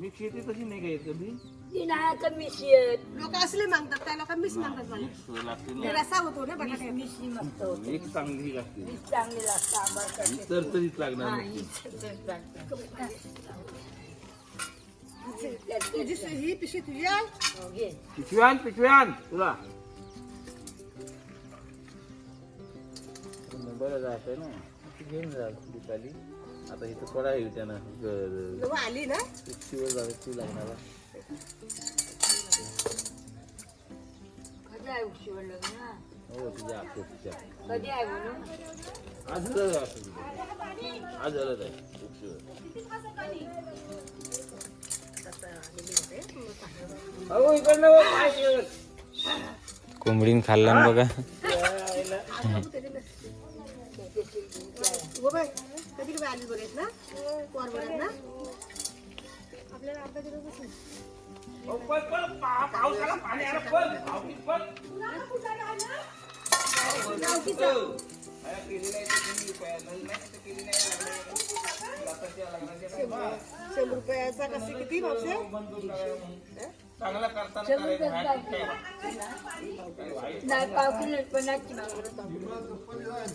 Mix येते तशी नाही काय कधी? ती नाही कमी शेत. लोक असले मागतात त्या लोक मिस मागतात मला. लागते ना. रसा होतो ना बटाटे मिशी मस्त होती. मिक्स चांगली लागते मीठ चांगली लागतं आंबट ही करते. तरतरीत लागणार नाही. ही. तुझी ही तुझी आहे हो, घे. पिशवी आण पिशवी आण. तुला. बरं जायचंय ना. ती घेऊन जा आता इथं पडा येईल त्यानं ग- आली ना? पिशवीवर जायची लागणार. कधी आहे उशिवर लग्न हो तुझ्या आखोच्या कधी आहे म्हणून? आज झालं असं तुझं. आज झालं काय? पिशवीवर अहो इकडनं बघ, काय केलं? कोंबडीन खाल्ला ना बघा. बाय कधी कधी आली बरेच ना पोर ना आपल्याला अर्धा किलो बसून अहो, पळ, पळ, पा- पाऊस आला, पाणी उपाय. नाही, लागण्याच्या नाही. शंभर रुपयाचा कसे किती मावशे चांगला करताना करायचं. नाही पाव किलो पन्नासची मागवलं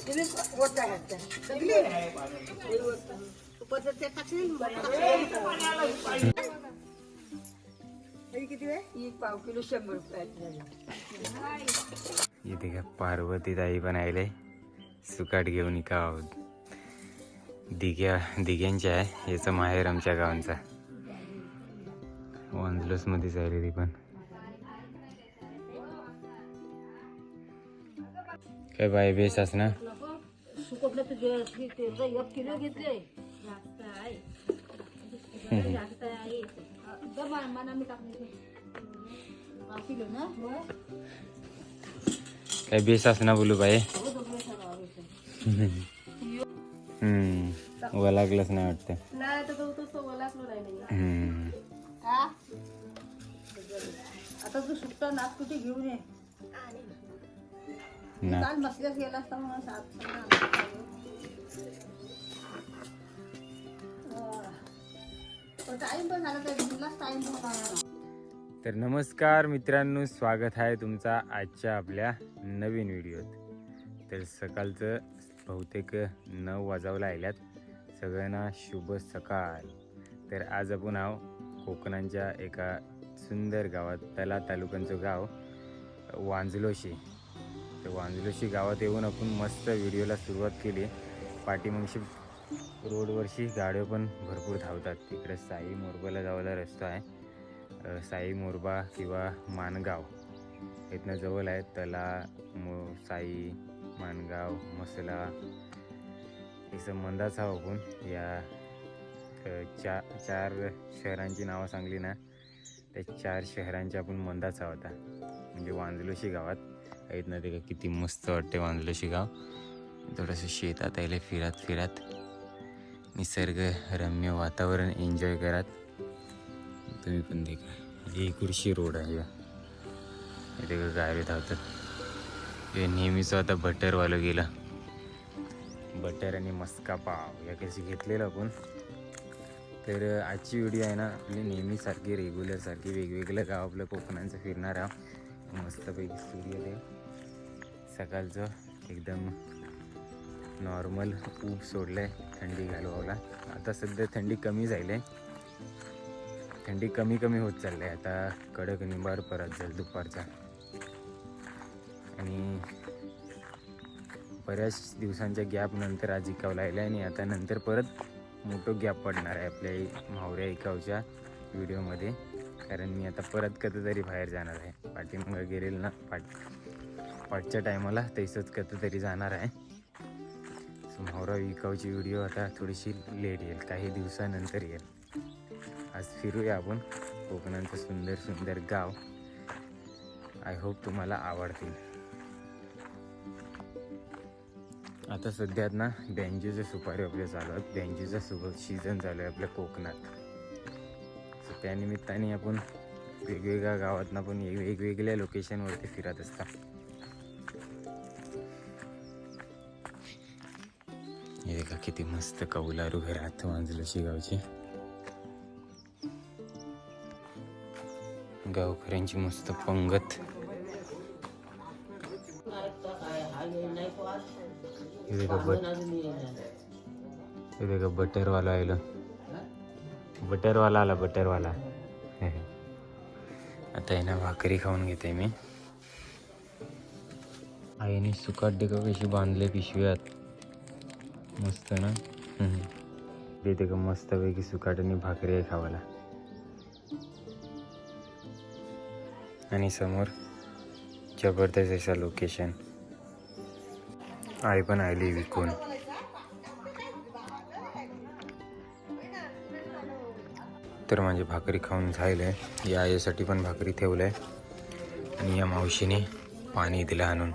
तुम्ही होता घातला सगळी उपरचं ते टाकशील? ही किती आहे? ही पाव किलो शंभर रुपयाची झाली इथे का पार्वती ताई पण आले सुकाट घेऊन इका आहोत. दिघ्या दिघ्यांच्या आहे. याचं माहेर आमच्या गावांचा वांजलोस मध्येच आले ती पण. काय बाय बेस ना ना? काय बेस ना बोलू बाई? हम्म. नाही वाटतं. नाही तर तो तो ओलाकलो नाही हम्म. का आता तू सुट्टा नाक कुठे घेऊन ये. ना. काल बसल्यास गेला असता म्हणून सात टाइम पण झाला तर दिलाच टाइम पण झाला तर नमस्कार मित्रांनो स्वागत आहे तुमचा आजच्या आपल्या नवीन व्हिडिओत. तर सकाळचं बहुतेक नऊ वाजावला आल्यात सगळ्यांना शुभ सकाळ. तर आज आपण आहो कोकणांच्या एका सुंदर गावात तला तालुक्यांचं गाव वांजलोशी. तर वांजलोशी गावात येऊन आपण मस्त व्हिडिओला सुरुवात केली. पाठीमागशी रोडवरशी गाड्या पण भरपूर धावतात. तिकडे साई मोरबाला जावायला रस्ता आहे. साई मोरबा किंवा मानगाव. इथनं जवळ आहे तला मो साई मानगाव मसला हे संबंधाचा आपण या चा चार शहरांची नावं सांगली ना त्या चार शहरांच्या आपण मंदाचा होता. म्हणजे वांजलोशी गावात. इथनं ते किती मस्त वाटते वांजलोशी गाव. थोडंसं शेतात यायला फिरत फिरत निसर्गरम्य वातावरण एन्जॉय करत. तुम्ही पण देखा. ही कुर्शी रोड आहे इथे का गाडी धावतात. हे नेहमीचं आता बटरवालं गेलं. बटर आणि मस्का पाव या कशी घेतलेलं आपण. तर आजची व्हिडिओ आहे ना आपली नेहमीसारखी रेग्युलरसारखी वेगवेगळं गाव आपलं कोकणांचं फिरणार आहोत. मस्तपैकी सूर्योदय सकाळचं एकदम नॉर्मल ऊब सोडलं आहे थंडी घालवावला आता सध्या थंडी कमी झाली आहे थंडी कमी कमी होत चालली आहे आता कडक निंबार परत जाईल दुपारचा. आणि बऱ्याच दिवसांच्या गॅप नंतर आज इकाव लागला आणि आता नंतर परत मोठं गॅप पडणार आहे आपल्या मावऱ्या इकावच्या व्हिडिओमध्ये कारण मी आता परत कधीतरी बाहेर जाणार आहे. पाठीमागं गेलेल ना पाठ पाठच्या टायमाला तसंच कधीतरी जाणार आहे. सो मावरा विकावची व्हिडिओ आता थोडीशी लेट येईल. काही दिवसानंतर येईल. आज फिरूया आपण. कोकणांचं सुंदर सुंदर गाव. आय होप तुम्हाला आवडतील. आता सध्यात ना बँजूचे सुपारी आपले चालू आहेत. बँजूचा सुब सीझन झालं आहे आपल्या कोकणात. सो त्यानिमित्ताने आपण वेगवेगळ्या गावातनं पण वेगवेगळ्या लोकेशनवरती फिरत असतात हे का किती मस्त कौलारू घरात वांजलं गावची गावकऱ्यांची मस्त पंगत. इथे का बट इथे का बटरवाला आलं बटरवाला आला बटरवाला. आता आहे ना भाकरी खाऊन घेते मी. आईने सुकाट का कशी बांधले पिशव्यात. मस्त ना? ते का मस्तपैकी सुकाट आणि भाकरी आहे खावाला आणि समोर जबरदस्त असा लोकेशन आई पण आली विकून. तर माझी भाकरी खाऊन झाले या आईसाठी पण भाकरी ठेवलं आहे. आणि या मावशीने पाणी दिलं आणून.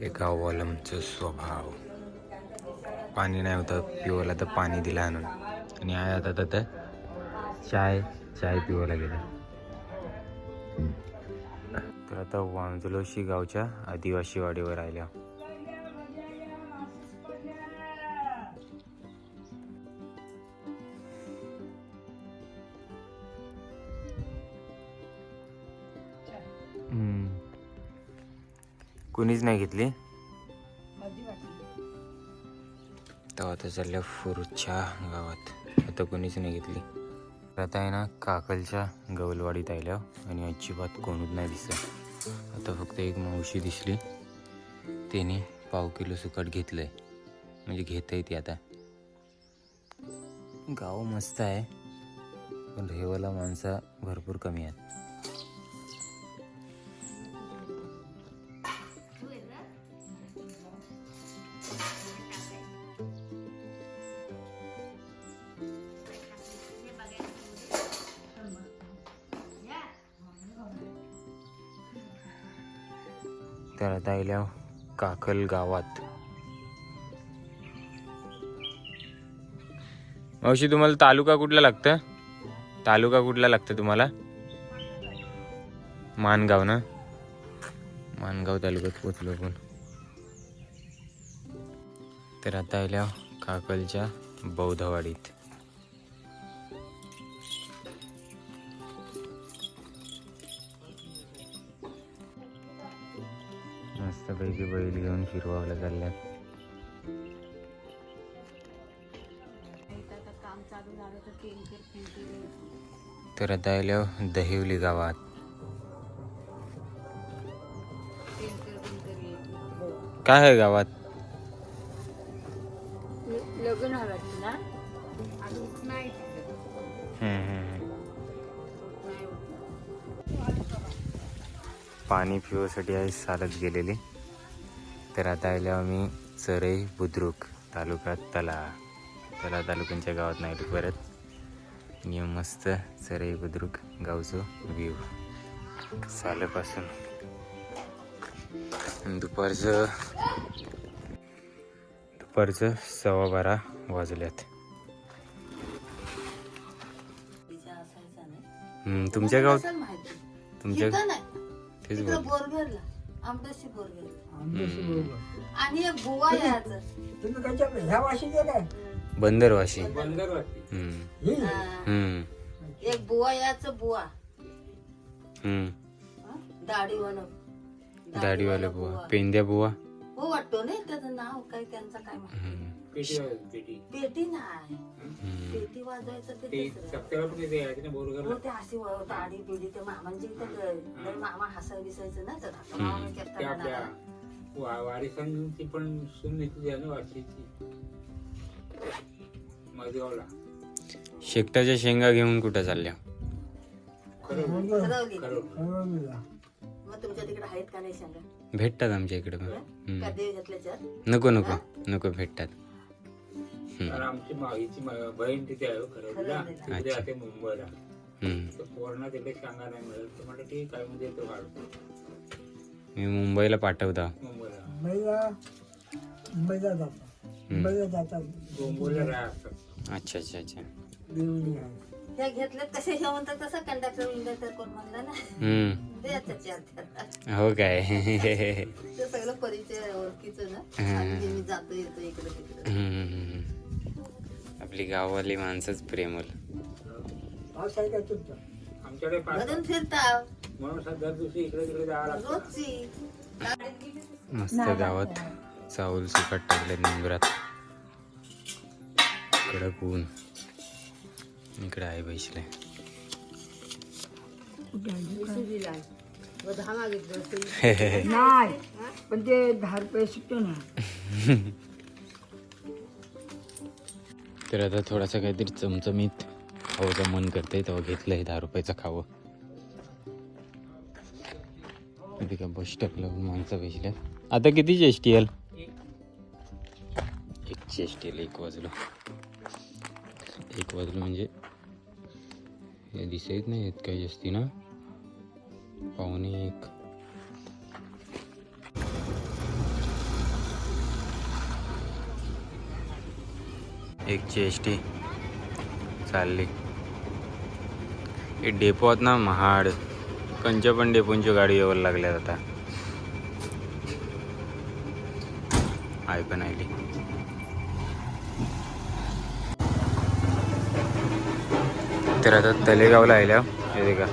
हे गाववालमचं स्वभाव. पाणी नाही होतं पिवायला तर पाणी दिलं आणून. आणि आई आता तर चाय चाय पिवायला गेलं. तर आता वांजलोशी गावच्या आदिवासी वाडीवर आल्या कुणीच नाही घेतली? तेव्हा आता चालल्या फुरूच्या गावात. आता कोणीच नाही घेतली. आता आहे ना काकलच्या गवलवाडीत आल्या आणि अजिबात कोणूच नाही दिसत. आता फक्त एक मावशी दिसली. त्याने पाव किलो सुकट घेतलंय. म्हणजे घेता येते आता. गाव मस्त आहे पण रेवाला माणसं भरपूर कमी आहेत. तर आता आल्या काकल गावात. मावशी तुम्हाला तालुका कुठला लागतं? तालुका कुठला लागतं तुम्हाला? मानगाव ना? मानगाव तालुक्यात पोचलो पण तर आता आल्या काकलच्या बौद्धवाडीत. मस्तपैकी बैल घेऊन फिरवावला चालल्या तर आता आलो दहिवली गावात. काय आहे गावात? लग्न पाणी पिवासाठी आहे चालत गेलेली. तर आता आल्या आम्ही चरई बुद्रुक तालुका तला. तला तालुक्यांच्या गावात नाही परत. आणि मस्त चरई बुद्रुक गावचं व्ह्यू सालापासून. दुपारचं दुपारचं सव्वा बारा वाजल्यात. तुमच्या गावात तुमच्या तेच तिकडं आमदाशी. आणि एक बुवा यायचं तुम्ही कशा ह्या वाशी गेलाय बंदरवाशी हम्म. ही हा. हम्म. एक बुवा यायचं बुवा हम्म. दाढीवाला दाढीवाला बुवा पेंद्या बुवा हो वाटतो नाही त्याचं नाव काय त्यांचं काय माहिती. हम्म. पेटी नाही. हम्म. पेटी वाजवायचं ते दुसरं. हो ते अशी व- दाढी बिडी ते मामांची इथं ग- लय मामा हसाय बिसायचं ना तर आता मामा ते चेष्टा आपल्या करणार. वा- वारिसांची पण सून येते ना वाशीची मधगावला शेकटाच्या शेंगा घेऊन कुठं चालल्या? खरं ठरवली खरं मग तुमच्या तिकडे आहेत का नाही सांगा भेटतात आमच्या इकडे पण. हम्म. देव नको नको. नको भेटतात. कारण आमची माईची मा- बहीण तिथे आहे हो खरवलीला तिथे. राहते मुंबईला. तर तिथे सांगा नाही मिळत तर म्हटलं ठीक आहे म्हणजे तो वाढतो मी मुंबईला पाठवता. मुंबईला. मुंबईला मुंबईला जातात मुंबईला जातात. मुंबईला राहतात अच्छा अच्छा अच्छा. त्या कसे? हे म्हणतात तसं कंडक्टर विंडक्टर कोण म्हणलं ना? हम्म. दे त्याच्या हातात. हो काय? ते सगळं परिचय ओळखीचं ना? मी जातो येतो इकडे तिकडे. आपली गाववाली माणसंच प्रेमल पाऊस आहे का तुमचा? आमच्या आमच्याकडे पाच घरून फिरता. म्हणून सर दर दिवशी इकडे तिकडे जावं लागतं. रोजची मस्त गावात चावल सुकट टाकले निंगरात कडक ऊन. इकडे आहे बैसले. नाही पण ते दहा रुपये सुटतो ना. तर आता थोडासा काहीतरी चमचमीत खाऊचं मन करतंय तेव्हा घेतलं आहे दहा रुपयाचं खावं. कधी का बस टाकलं माणसं भेजलं आता किती चेष्टी येईल एक चेष्टी येईल एक वाजलो. एक वाजलो म्हणजे हे दिसत नाही येत काही जास्ती ना? पाहुणे एक. एक जी एस टी चालली. हे डेपो आहेत ना महाड. कंच्या पण डेपोंची गाडी यावर लागल्यात आता. आय पण आयली तर आता तलेगावला आल्या हे का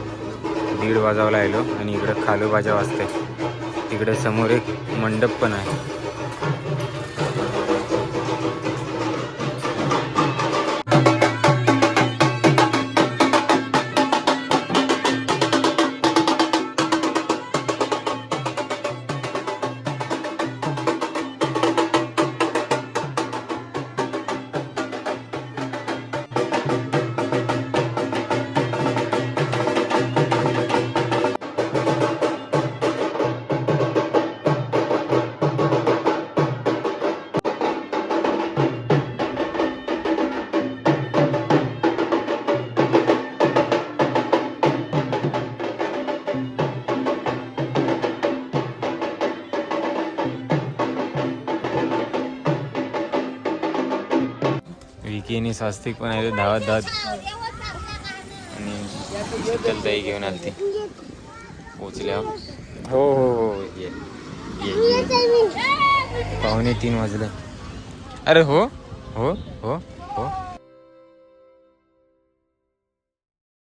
दीड वाजावला आलो आणि इकडं खालोबाजा वाजते तिकडे समोर एक मंडप पण आहे. विकी आणि स्वास्तिक पण आहे धावत धावत. आणि शीतलताई घेऊन आलते. पोचल्या हो हो हो ये ये, तीन वाजले. अरे हो हो हो.